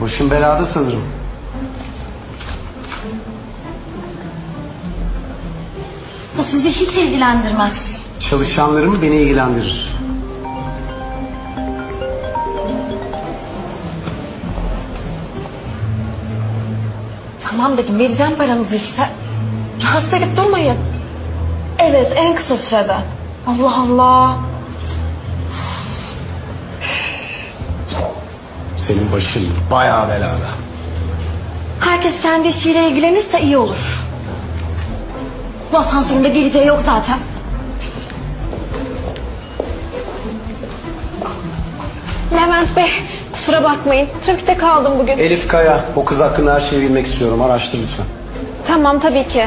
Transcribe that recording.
Başım belada sanırım. Bu sizi hiç ilgilendirmez. Çalışanlarım beni ilgilendirir. Tamam dedim vereceğim paranızı işte. Rahatsız edip durmayın. Evet en kısa sürede. Allah Allah. Senin başın bayağı belada. Herkes kendi işiyle ilgilenirse iyi olur. Bu asansörün de geleceği yok zaten. Levent Bey kusura bakmayın. Trafikte kaldım bugün. Elif Kaya, o kız hakkında her şeyi bilmek istiyorum. Araştır lütfen. Tamam tabii ki.